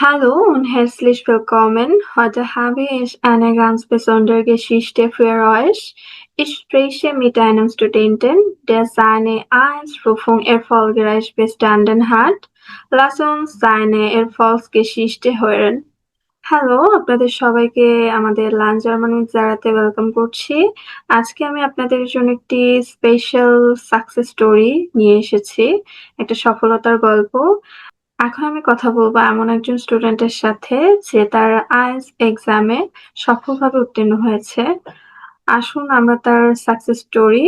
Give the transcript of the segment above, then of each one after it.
Hallo und herzlich willkommen. Heute habe ich eine ganz besondere Geschichte für euch. Ich spreche mit einem Studenten, der seine Einstufung erfolgreich bestanden hat. Lass uns seine Erfolgsgeschichte hören. Hello আপনাদের সবাইকে আমাদের learn German with জারাতে welcome করছি আজকে আমি আপনাদের জন্য একটি স্পেশাল সাকসেস স্টোরি নিয়ে এসেছি একটা সফলতার গল্প এখন আমি কথা বলব এমন একজন স্টুডেন্টের সাথে যে তার আইএলটিএস এক্সামে সফলভাবে উত্তীর্ণ হয়েছে। আসুন আমরা তার সাকসেস স্টোরি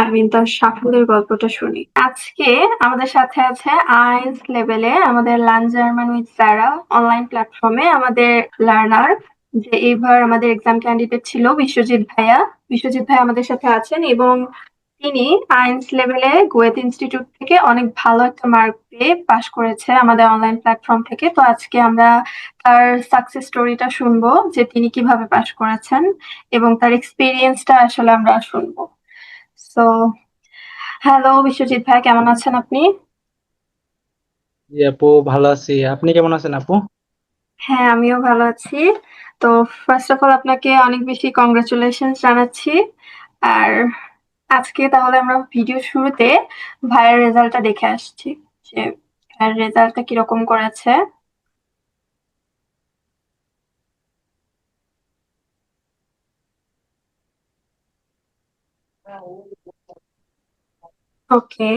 আই মিন তার সাফল্যের গল্পটা শুনি। আজকে আমাদের সাথে আছে আইএলটিএস লেভেলে আমাদের learn German with Sara online প্ল্যাটফর্মে আমাদের লার্নার যে এবার আমাদের এক্সাম ক্যান্ডিডেট ছিল বিশ্বজিৎ ভাইয়া। বিশ্বজিৎ ভাই আমাদের সাথে আছেন এবং তিনি আইএলটিএস লেভেলে গোয়েত ইনস্টিটিউট থেকে অনেক ভালো একটা মার্ক পেয়ে পাশ করেছে আমাদের অনলাইন প্ল্যাটফর্ম থেকে। তো আজকে আমরা তার সাকসেস স্টোরিটা শুনব যে তিনি কীভাবে পাশ করেছেন এবং তার এক্সপিরিয়েন্সটা আসলে আমরা শুনব। সো হ্যালো বিশ্বজিৎ ভাই কেমন আছেন আপনি? জি আপু ভালো আছি। আপনি কেমন আছেন আপু? হ্যাঁ আমিও ভালো আছি। তো ফার্স্ট অফ অল আপনাকে অনেক বেশি কংগ্রাচুলেশন জানাচ্ছি। আর আজকে তাহলে আমরা ভিডিও শুরুতে ভাইয়ের রেজাল্টটা দেখে আসছি। যে ভাইয়ের রেজাল্টটা কীরকম করেছে? ওকে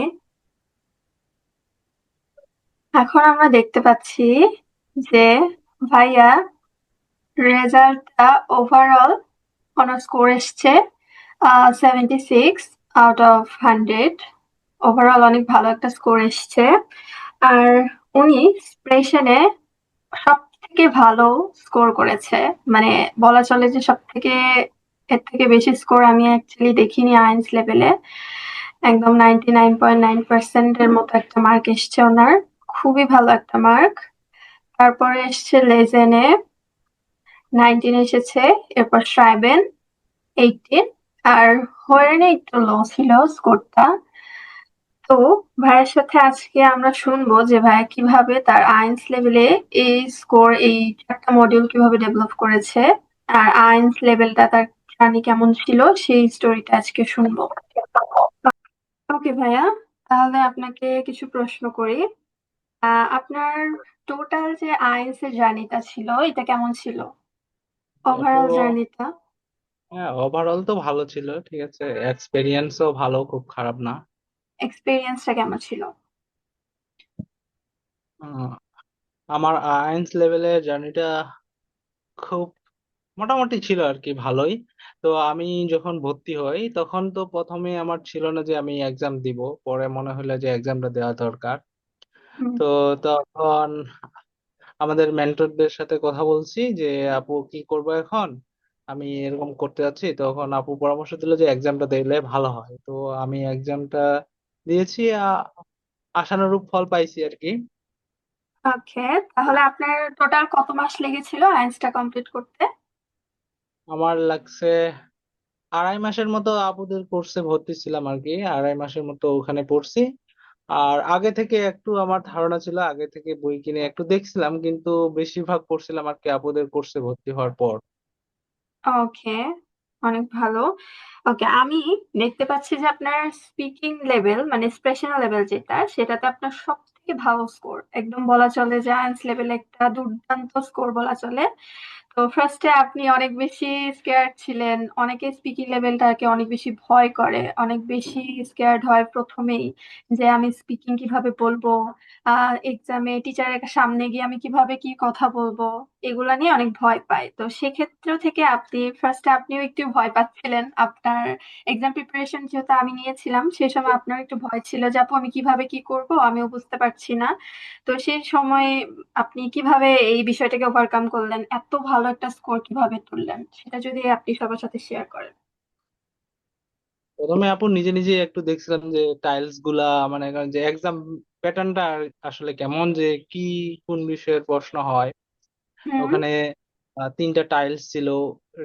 এখন আমরা দেখতে পাচ্ছি যে ভাইয়া রেজাল্টটা ওভারঅল অনার্স স্কোর এসছে seventy six out of hundred overall অনেক ভালো একটা স্কোর এসছে। আর উনি প্রেশনে সব থেকে ভালো স্কোর করেছে। মানে বলা চলে যে সব থেকে এর থেকে বেশি স্কোর আমি অ্যাকচুয়ালি দেখিনি আইন্স লেভেলে একদম নাইনটি নাইন পয়েন্ট নাইন পার্সেন্টের মতো একটা মার্ক এসছে ওনার। খুবই ভালো একটা মার্ক তারপরে এসছে লেজেনে নাইনটিন এসেছে। এরপর শ্রাইবেন এইটিন আর হোয়ারেনে একটু লো ছিল স্কোরটা তো ভাইয়ের সাথে আজকে আমরা শুনব যে ভাইয়া কীভাবে তার আইন্স লেভেলে এই স্কোর এই চারটা মডিউল কীভাবে ডেভেলপ করেছে আর আইন্স লেভেলটা তার জার্নি কেমন ছিল সেই স্টোরিটা আজকে শুনব। ওকে ভাইয়া তাহলে আপনাকে কিছু প্রশ্ন করি। আপনার টোটাল যে আইএলটিএস এর জার্নিটা ছিল এটা কেমন ছিল? ওভারঅল জার্নিটা হ্যাঁ ওভারঅল তো ভালো ছিল ঠিক আছে। এক্সপেরিয়েন্সও ভালো খুব খারাপ না। এক্সপিরিয়েন্সটা কেমন ছিল? আহ, আমার আইন্স লেভেলের জার্নিটা খুব মোটামুটি ছিল আর কি ভালোই। তো আমি যখন ভর্তি হই তখন তো প্রথমে আমার ছিল না যে আমি এক্সাম দিব পরে মনে হলো যে এক্সামটা দেওয়া দরকার। হুম। তো তখন আমাদের মেন্টরদের সাথে কথা বলছি যে আপু কি করব এখন? আমি এরকম করতে যাচ্ছি তখন আপু পরামর্শ দিল যে এক্সামটা দিলে ভালো হয়। তো আমি এক্সামটা দিয়েছি আ- আশানুরূপ ফল পাইছি আর কি। ওকে তাহলে আপনার টোটাল কত মাস লেগেছিল আইএলটিএসটা কমপ্লিট করতে? আমার লাগছে আড়াই মাসের মতো আপুদের কোর্সে ভর্তি ছিলাম আর কি আড়াই মাসের মতো ওখানে পড়ছি। আর আগে থেকে একটু আমার ধারণা ছিল আগে থেকে বই কিনে একটু দেখছিলাম কিন্তু বেশিরভাগ পড়ছিলাম আর কি আপুদের কোর্সে ভর্তি হওয়ার পর। ওকে, অনেক ভালো। ওকে, আমি দেখতে পাচ্ছি যে আপনার স্পিকিং লেভেল মানে এক্সপ্রেশন লেভেল যেটা, সেটাতে আপনার সব থেকে ভালো স্কোর একদম বলা চলে যে আইএলটিএস লেভেল একটা দুর্দান্ত স্কোর বলা চলে। তো ফার্স্টে আপনি অনেক বেশি স্কেয়ার্ড ছিলেন, অনেকে স্পিকিং লেভেলটাকে অনেক বেশি ভয় করে, অনেক বেশি স্কেয়ার্ড হয় প্রথমেই যে আমি স্পিকিং কীভাবে বলব, আহ এক্সামে টিচারের সামনে গিয়ে আমি কীভাবে কি কথা বলব। এগুলা নিয়ে অনেক ভয় পায়। তো সেক্ষেত্র থেকে আপনি ফার্স্টে আপনিও একটু ভয় পাচ্ছিলেন। আপনার এক্সাম প্রিপারেশন যেহেতু আমি নিয়েছিলাম সেই সময় আপনার একটু ভয় ছিল যে, আপু, আমি কীভাবে কি করব? আমিও বুঝতে পারছি না। তো সেই সময় আপনি কীভাবে এই বিষয়টাকে ওভারকাম করলেন? এত ভালো একটা স্কোর কীভাবে তুললেন? সেটা যদি আপনি সবার সাথে শেয়ার করেন। প্রথমে আপু নিজে নিজে একটু দেখছিলাম যে টাইলসগুলা মানে যে এক্সাম প্যাটার্নটা আসলে কেমন, যে কি কোন বিষয়ের প্রশ্ন হয়। ওখানে তিনটা টাইলস ছিল।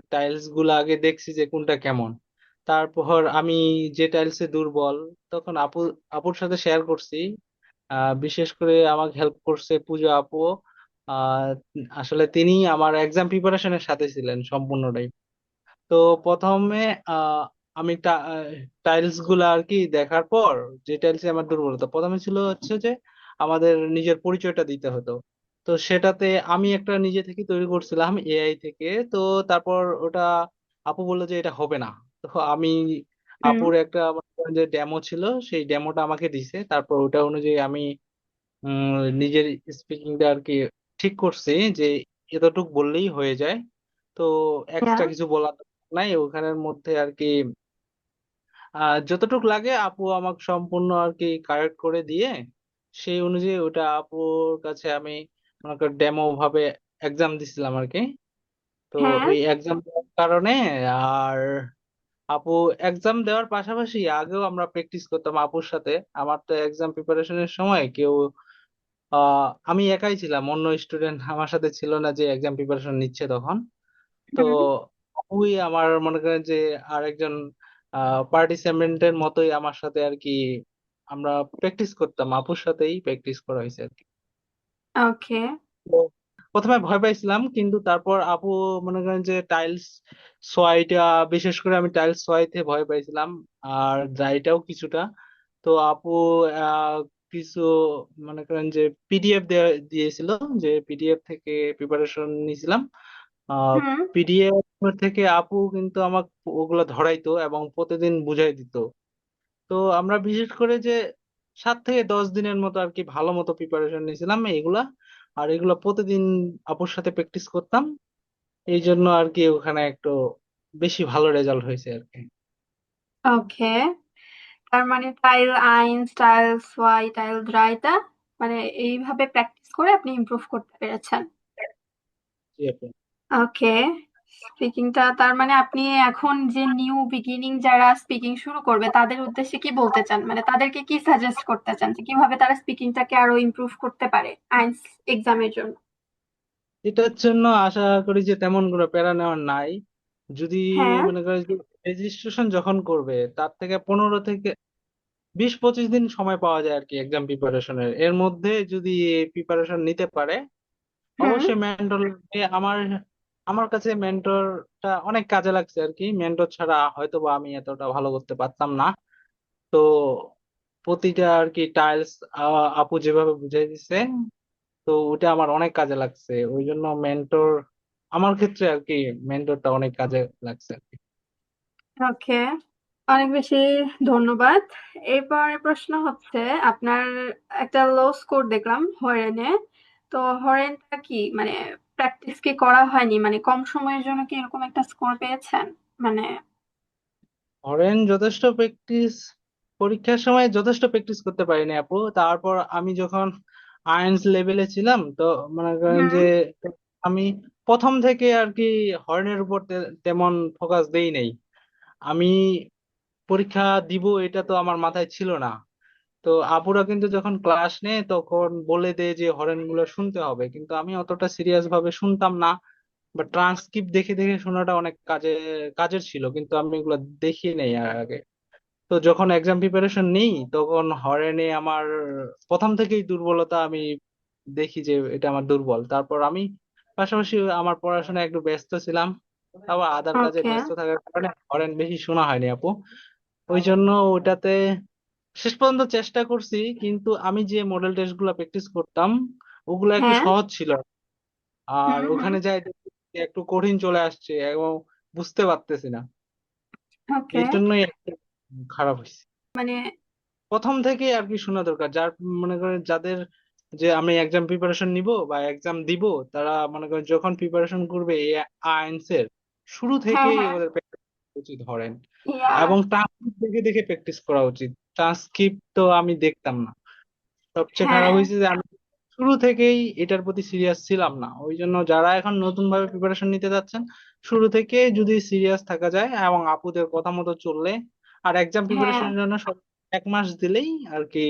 টাইলসগুলা আগে দেখছি যে কোনটা কেমন। তারপর আমি যে টাইলসে দুর্বল, তখন আপু, আপুর সাথে শেয়ার করছি। আহ, বিশেষ করে আমাকে হেল্প করছে পূজা আপু। আহ, আসলে তিনি আমার এক্সাম প্রিপারেশনের সাথে ছিলেন সম্পূর্ণটাই। তো প্রথমে, আহ, আমি টাইলসগুলা আর কি দেখার পর, যে টাইলস আমার দুর্বলতা, প্রথমে ছিল হচ্ছে যে আমাদের নিজের পরিচয়টা দিতে হতো। তো সেটাতে আমি একটা নিজে থেকে তৈরি করছিলাম এআই থেকে। তো তারপর ওটা আপু বলল যে এটা হবে না। তো আমি হুম। আপুর একটা মনে করেন যে ডেমো ছিল সেই ডেমোটা আমাকে দিছে। তারপর ওটা অনুযায়ী আমি উম, নিজের স্পিকিংটা আর কি ঠিক করছি যে এতটুক বললেই হয়ে যায়। তো হ্যাঁ। এক্সট্রা কিছু বলার নাই। ওখানের মধ্যে আর কি আহ যতটুক লাগে আপু আমাকে সম্পূর্ণ আর কি কারেক্ট করে দিয়ে সেই অনুযায়ী ওটা আপুর কাছে আমি মনে কর ডেমো ভাবে এক্সাম দিছিলাম আর কি তো হ্যাঁ। ওই এক্সাম দেওয়ার কারণে আর আপু এক্সাম দেওয়ার পাশাপাশি আগেও আমরা প্র্যাকটিস করতাম আপুর সাথে। আমার তো এক্সাম প্রিপারেশনের সময় কেউ আহ আমি একাই ছিলাম অন্য স্টুডেন্ট আমার সাথে ছিল না যে এক্সাম প্রিপারেশন নিচ্ছে তখন। তো হুম ওই আমার মনে করেন যে আরেকজন পার্টিসিপেন্টের মতোই আমার সাথে আর কি আমরা প্র্যাকটিস করতাম আপুর সাথেই প্র্যাকটিস করা হয়েছে আর কি ওকে তো প্রথমে ভয় পাইছিলাম কিন্তু তারপর আপু মনে করেন যে টাইলস সোয়াইটা বিশেষ করে আমি টাইলস সোয়াইতে ভয় পাইছিলাম আর ড্রাইটাও কিছুটা। তো আপু আহ, কিছু মনে করেন যে পিডিএফ দিয়েছিল যে পিডিএফ থেকে প্রিপারেশন নিয়েছিলাম। হুম। পিডিএফ থেকে আপু কিন্তু আমাকে ওগুলো ধরাইতো এবং প্রতিদিন বুঝাই দিত। তো আমরা বিশেষ করে যে সাত থেকে দশ দিনের মতো আর কি ভালো মতো প্রিপারেশন নিয়েছিলাম এগুলা আর এগুলো প্রতিদিন আপুর সাথে প্র্যাকটিস করতাম। এই জন্য আর কি ওখানে একটু বেশি ভালো রেজাল্ট হয়েছে আর কি। ওকে তার মানে টাইল আইন টাইল সোয়াই টাইল ড্রাইটা মানে এইভাবে প্র্যাকটিস করে আপনি ইমপ্রুভ করতে পেরেছেন। জি আপু। ওকে স্পিকিংটা তার মানে আপনি এখন যে নিউ বিগিনিং যারা স্পিকিং শুরু করবে তাদের উদ্দেশ্যে কি বলতে চান? মানে তাদেরকে কি সাজেস্ট করতে চান যে কীভাবে তারা স্পিকিংটাকে আরও ইমপ্রুভ করতে পারে আইনস এক্সামের জন্য? এটার জন্য আশা করি যে তেমন কোনো প্যারা নেওয়ার নাই। যদি হ্যাঁ। মনে করে যে রেজিস্ট্রেশন যখন করবে তার থেকে পনেরো থেকে বিশ পঁচিশ দিন সময় পাওয়া যায় আর কি এক্সাম প্রিপারেশনের এর। মধ্যে যদি প্রিপারেশন নিতে পারে অবশ্যই মেন্টর আমার আমার কাছে মেন্টরটা অনেক কাজে লাগছে আর কি মেন্টর ছাড়া হয়তো বা আমি এতটা ভালো করতে পারতাম না। তো প্রতিটা আর কি টাইলস আপু যেভাবে বুঝিয়ে দিছে, তো ওটা আমার অনেক কাজে লাগছে। ওই জন্য মেন্টর আমার ক্ষেত্রে আর কি মেন্টরটা অনেক কাজে লাগছে আর কি ওকে অনেক বেশি ধন্যবাদ। এরপরের প্রশ্ন হচ্ছে, আপনার একটা লো স্কোর দেখলাম, হরেনে। তো হরেনটা কি? মানে প্র্যাকটিস কি করা হয়নি? মানে কম সময়ের জন্য কি এরকম একটা স্কোর পেয়েছেন? মানে ধরেন যথেষ্ট প্র্যাকটিস পরীক্ষার সময় যথেষ্ট প্র্যাকটিস করতে পারিনি আপু। তারপর আমি যখন আইএলটিএস লেভেলে ছিলাম তো মনে করেন যে আমি প্রথম থেকে আর কি হর্নের উপর তেমন ফোকাস দেই নাই। আমি পরীক্ষা দিব এটা তো আমার মাথায় ছিল না। তো আপুরা কিন্তু যখন ক্লাস নেয় তখন বলে দেয় যে হরেনগুলো শুনতে হবে। কিন্তু আমি অতটা সিরিয়াস ভাবে শুনতাম না বা ট্রান্সক্রিপ্ট দেখে দেখে শোনাটা অনেক কাজে কাজের ছিল কিন্তু আমি এগুলো দেখি নাই আগে। তো যখন এক্সাম প্রিপারেশন নেই তখন হরেনে আমার প্রথম থেকেই দুর্বলতা আমি দেখি যে এটা আমার দুর্বল। তারপর আমি পাশাপাশি আমার পড়াশোনায় একটু ব্যস্ত ছিলাম আবার আদার কাজে ব্যস্ত থাকার কারণে হরেন বেশি শোনা হয়নি আপু। ওই জন্য ওটাতে শেষ পর্যন্ত চেষ্টা করছি কিন্তু আমি যে মডেল টেস্টগুলা প্র্যাকটিস করতাম ওগুলো একটু হ্যাঁ। সহজ ছিল। আর হুম। হুম ওখানে যাই দেখি যে একটু কঠিন চলে আসছে এবং বুঝতে পারতেছি না। ওকে। এই জন্যই একটু খারাপ হয়েছে মানে প্রথম থেকে আর কি শোনা দরকার। যার মনে করেন যাদের যে আমি এক্সাম প্রিপারেশন নিব বা এক্সাম দিব তারা মনে করেন যখন প্রিপারেশন করবে এই এর শুরু হ্যাঁ থেকেই হ্যাঁ। ওদের practice করা উচিত ধরেন। ইয়া এবং তার দেখে দেখে প্র্যাকটিস করা উচিত। ট্রান্সক্রিপ্ট তো আমি দেখতাম না। সবচেয়ে খারাপ হ্যাঁ হয়েছে যে আমি শুরু থেকেই এটার প্রতি সিরিয়াস ছিলাম না। ওই জন্য যারা এখন নতুন ভাবে প্রিপারেশন নিতে যাচ্ছেন শুরু থেকে যদি সিরিয়াস থাকা যায় এবং আপুদের কথা মতো চললে আর এক্সাম হ্যাঁ। প্রিপারেশনের জন্য সব এক মাস দিলেই আর কি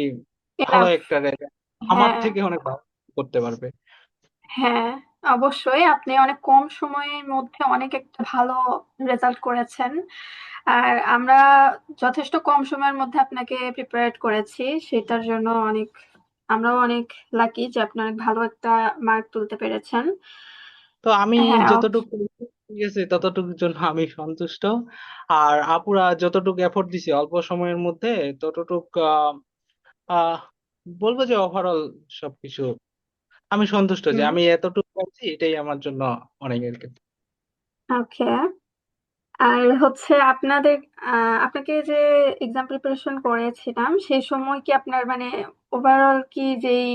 ভালো একটা রেজাল্ট আমার হ্যাঁ। থেকে অনেক ভালো করতে পারবে। হ্যাঁ। অবশ্যই আপনি অনেক কম সময়ের মধ্যে অনেক একটা ভালো রেজাল্ট করেছেন। আর আমরা যথেষ্ট কম সময়ের মধ্যে আপনাকে প্রিপেয়ার করেছি সেটার জন্য অনেক আমরাও অনেক লাকি যে আপনি অনেক ভালো একটা মার্ক তুলতে পেরেছেন। তো আমি হ্যাঁ যতটুকু করেছি, ঠিক আছে ততটুকুর জন্য আমি সন্তুষ্ট। আর আপুরা যতটুকু এফোর্ট দিছে অল্প সময়ের মধ্যে ততটুক আহ আহ, বলব যে ওভারঅল সবকিছু আমি সন্তুষ্ট যে আমি এতটুকু পাচ্ছি এটাই আমার জন্য অনেক আর কি ওকে। আর হচ্ছে আপনাদের আপনাকে যে এক্সাম প্রিপারেশন করেছিলাম সেই সময় কি আপনার মানে ওভারঅল কি যেই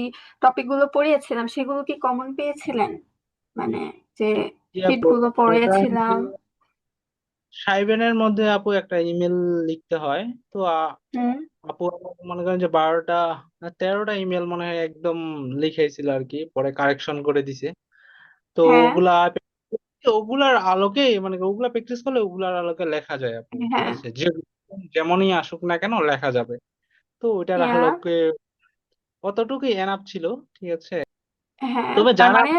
টপিকগুলো পড়িয়েছিলাম সেগুলো কি কমন পেয়েছিলেন? মানে যে গুলো পড়িয়েছিলাম। সাইবেনের মধ্যে আপু একটা ইমেল লিখতে হয় তো আপু মনে করেন যে বারোটা তেরোটা ইমেল মনে হয় একদম লিখাইছিল আর কি পরে কারেকশন করে দিছে। তো হ্যাঁ। ওগুলা ওগুলার আলোকে মানে ওগুলা প্র্যাকটিস করলে ওগুলার আলোকে লেখা যায় আপু ঠিক হ্যাঁ। আছে? যে যেমনই আসুক না কেন লেখা যাবে। তো ওইটার হ্যাঁ। আলোকে অতটুকুই এনাফ ছিল ঠিক আছে? হ্যাঁ তবে তার যারা মানে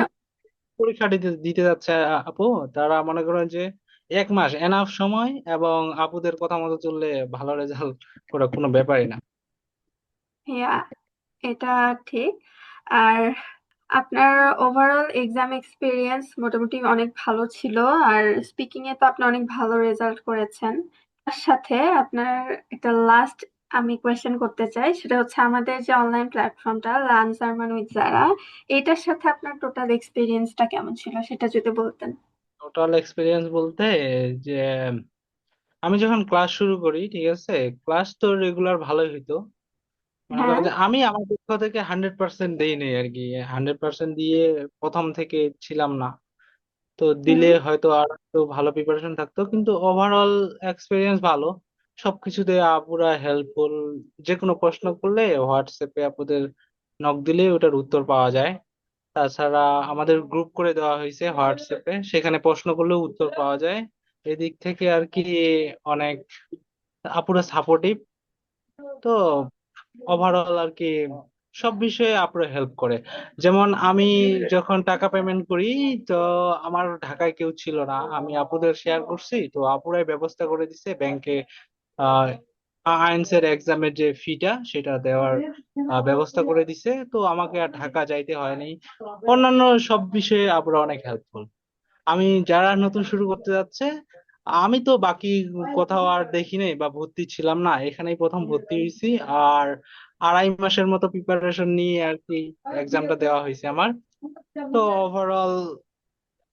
পরীক্ষা দিতে দিতে যাচ্ছে আ- আপু তারা মনে করেন যে এক মাস এনাফ সময় এবং আপুদের কথা মতো চললে ভালো রেজাল্ট করা কোনো ব্যাপারই না। ইয়া এটা ঠিক। আর আপনার ওভারঅল এক্সাম এক্সপিরিয়েন্স মোটামুটি অনেক ভালো ছিল, আর স্পিকিং এ তো আপনি অনেক ভালো রেজাল্ট করেছেন। তার সাথে আপনার একটা লাস্ট আমি কোয়েশ্চেন করতে চাই, সেটা হচ্ছে আমাদের যে অনলাইন প্ল্যাটফর্মটা লার্ন জার্মান উইথ যারা এটার সাথে আপনার টোটাল এক্সপিরিয়েন্সটা কেমন ছিল, সেটা যদি বলতেন। টোটাল এক্সপিরিয়েন্স বলতে যে, আমি যখন ক্লাস শুরু করি, ঠিক আছে ক্লাস তো রেগুলার ভালোই হইতো। মনে হ্যাঁ। যে আমি আমার পক্ষ থেকে হান্ড্রেড পার্সেন্ট দেই নাই আর কি। হান্ড্রেড পার্সেন্ট দিয়ে প্রথম থেকে ছিলাম না। তো দিলে হুম। হয়তো আর একটু ভালো প্রিপারেশন থাকতো। কিন্তু ওভারঅল এক্সপিরিয়েন্স ভালো। সবকিছুতে আপুরা হেল্পফুল যে কোনো প্রশ্ন করলে হোয়াটসঅ্যাপে আপুদের নক দিলে ওটার উত্তর পাওয়া যায়। তাছাড়া আমাদের গ্রুপ করে দেওয়া হয়েছে হোয়াটসঅ্যাপে সেখানে প্রশ্ন করলেও উত্তর পাওয়া যায়। এদিক থেকে আর কি অনেক আপুরা সাপোর্টিভ তো ওভারঅল আর কি সব বিষয়ে আপুরা হেল্প করে। যেমন আমি যখন টাকা পেমেন্ট করি, তো আমার ঢাকায় কেউ ছিল না। আমি আপুদের শেয়ার করছি, তো আপুরাই ব্যবস্থা করে দিছে ব্যাংকে আইএলটিএস এর এক্সামের যে ফিটা সেটা দেওয়ার ব্যবস্থা করে দিছে। তো আমাকে আর ঢাকা যাইতে হয়নি। অন্যান্য সব বিষয়ে আপুরা অনেক হেল্পফুল আমি যারা নতুন শুরু করতে যাচ্ছে আমি তো বাকি কোথাও আর দেখি নাই বা ভর্তি ছিলাম না, এখানেই প্রথম ভর্তি হয়েছি আর আড়াই মাসের মতো প্রিপারেশন নিয়ে আর কি এক্সামটা দেওয়া হয়েছে আমার। তো ওভারঅল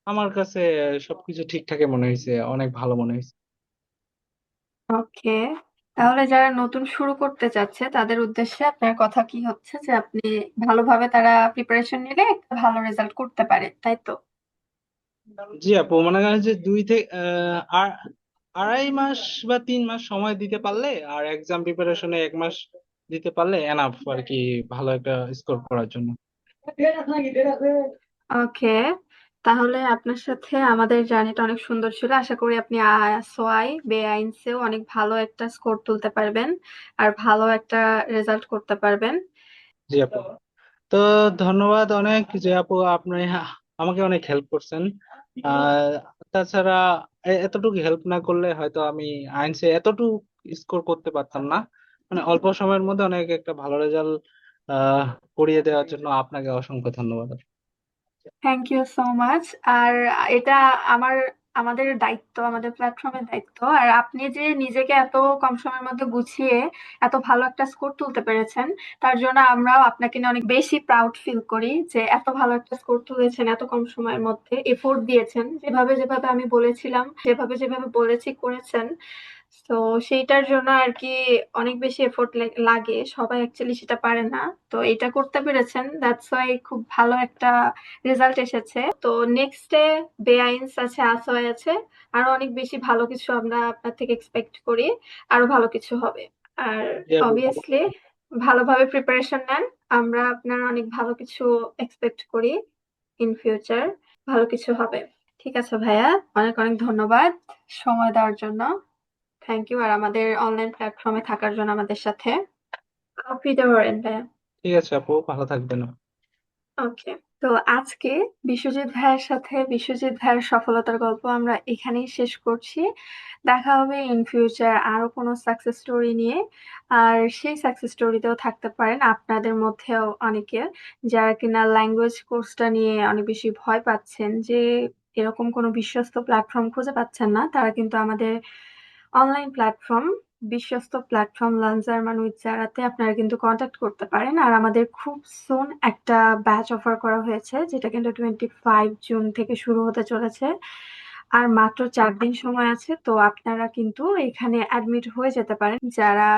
আমার কাছে সবকিছু ঠিকঠাকই মনে হয়েছে, অনেক ভালো মনে হয়েছে। ওকে, তাহলে যারা নতুন শুরু করতে চাচ্ছে, তাদের উদ্দেশ্যে আপনার কথা কি হচ্ছে? যে আপনি ভালোভাবে তারা প্রিপারেশন নিলে একটা ভালো রেজাল্ট করতে পারে, তাই তো? জি আপু মনে করেন যে দুই থেকে আহ, আর আড়াই মাস বা তিন মাস সময় দিতে পারলে আর এক্সাম প্রিপারেশনে এক মাস দিতে পারলে এনাফ আর কি ভালো একটা স্কোর করার জন্য। ওকে তাহলে আপনার সাথে আমাদের জার্নিটা অনেক সুন্দর ছিল। আশা করি আপনি সোয়াই বেআইনসেও অনেক ভালো একটা স্কোর তুলতে পারবেন আর ভালো একটা রেজাল্ট করতে পারবেন। জি আপু। তো ধন্যবাদ অনেক যে আপু আপনি আমাকে অনেক হেল্প করছেন। আর তাছাড়া এতটুকু হেল্প না করলে হয়তো আমি আইনসে এতটুকু স্কোর করতে পারতাম না। মানে অল্প সময়ের মধ্যে অনেক একটা ভালো রেজাল্ট করিয়ে দেওয়ার জন্য আপনাকে অসংখ্য ধন্যবাদ। থ্যাংক ইউ সো মাচ আর এটা আমার আমাদের দায়িত্ব, আমাদের প্ল্যাটফর্মের দায়িত্ব। আর আপনি যে নিজেকে এত কম সময়ের মধ্যে গুছিয়ে এত ভালো একটা স্কোর তুলতে পেরেছেন, তার জন্য আমরাও আপনাকে নিয়ে অনেক বেশি প্রাউড ফিল করি যে এত ভালো একটা স্কোর তুলেছেন, এত কম সময়ের মধ্যে এফোর্ট দিয়েছেন। যেভাবে যেভাবে আমি বলেছিলাম, যেভাবে যেভাবে বলেছি করেছেন তো সেইটার জন্য আর কি অনেক বেশি এফোর্ট লাগে। সবাই অ্যাকচুয়ালি সেটা পারে না। তো এটা করতে পেরেছেন। দ্যাটস ওয়াই খুব ভালো একটা রেজাল্ট এসেছে। তো নেক্সট ডে বেআইনস আছে আসওয়াই আছে। আরও অনেক বেশি ভালো কিছু আমরা আপনার থেকে এক্সপেক্ট করি। আরও ভালো কিছু হবে। আর অবভিয়াসলি ভালোভাবে প্রিপারেশন নেন। আমরা আপনার অনেক ভালো কিছু এক্সপেক্ট করি ইন ফিউচার ভালো কিছু হবে। ঠিক আছে ভাইয়া অনেক অনেক ধন্যবাদ সময় দেওয়ার জন্য। থ্যাংক ইউ আর আমাদের অনলাইন প্ল্যাটফর্মে থাকার জন্য আমাদের সাথে ভাইয়া ঠিক আছে আপু ভালো থাকবেন ওকে। তো আজকে বিশ্বজিৎ ভাইয়ের সাথে বিশ্বজিৎ ভাইয়ের সফলতার গল্প আমরা এখানেই শেষ করছি। দেখা হবে ইন ফিউচার আরও কোনো সাকসেস স্টোরি নিয়ে। আর সেই সাকসেস স্টোরিতেও থাকতে পারেন আপনাদের মধ্যেও অনেকে যারা কিনা ল্যাঙ্গুয়েজ কোর্সটা নিয়ে অনেক বেশি ভয় পাচ্ছেন যে এরকম কোনো বিশ্বস্ত প্ল্যাটফর্ম খুঁজে পাচ্ছেন না। তারা কিন্তু আমাদের অনলাইন প্ল্যাটফর্ম বিশ্বস্ত প্ল্যাটফর্ম লার্ন উইথ জারাতে আপনারা কিন্তু কন্ট্যাক্ট করতে পারেন। আর আমাদের খুব সুন একটা ব্যাচ অফার করা হয়েছে, যেটা কিন্তু 25 জুন থেকে শুরু হতে চলেছে। আর মাত্র চার দিন সময় আছে। তো আপনারা কিন্তু এখানে অ্যাডমিট হয়ে যেতে পারেন। যারা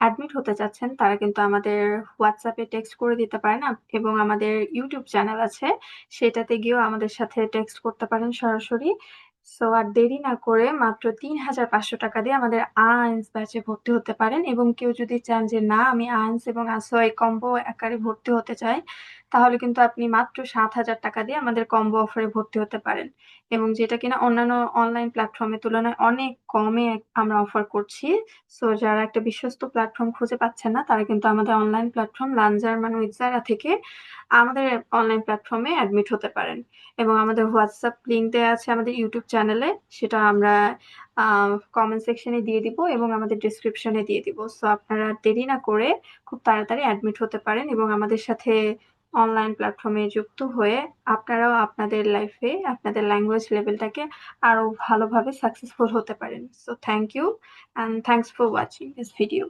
অ্যাডমিট হতে চাচ্ছেন, তারা কিন্তু আমাদের হোয়াটসঅ্যাপে টেক্সট করে দিতে পারেন এবং আমাদের ইউটিউব চ্যানেল আছে, সেটাতে গিয়েও আমাদের সাথে টেক্সট করতে পারেন সরাসরি। সো আর দেরি না করে মাত্র ৩,৫০০ টাকা দিয়ে আমাদের আর্নস ব্যাচে ভর্তি হতে পারেন এবং কেউ যদি চান যে না আমি আর্নস এবং আসোয়াই কম্বো আকারে ভর্তি হতে চাই, তাহলে কিন্তু আপনি মাত্র ৭,০০০ টাকা দিয়ে আমাদের কম্বো অফারে ভর্তি হতে পারেন। এবং যেটা কিনা অন্যান্য অনলাইন প্ল্যাটফর্মের তুলনায় অনেক কমে আমরা অফার করছি। সো যারা একটা বিশ্বস্ত প্ল্যাটফর্ম খুঁজে পাচ্ছেন না তারা কিন্তু আমাদের online platform learn German with Zara থেকে আমাদের অনলাইন প্ল্যাটফর্মে অ্যাডমিট হতে পারেন। এবং আমাদের হোয়াটসঅ্যাপ লিংক দেয়া আছে আমাদের ইউটিউব চ্যানেলে। সেটা আমরা কমেন্ট সেকশনে দিয়ে দিব এবং আমাদের ডেসক্রিপশনে দিয়ে দিব। সো আপনারা দেরি না করে খুব তাড়াতাড়ি অ্যাডমিট হতে পারেন এবং আমাদের সাথে অনলাইন প্ল্যাটফর্মে যুক্ত হয়ে আপনারাও আপনাদের লাইফে আপনাদের ল্যাঙ্গুয়েজ লেভেলটাকে আরও ভালোভাবে সাকসেসফুল হতে পারেন। So thank you and thanks for watching this video.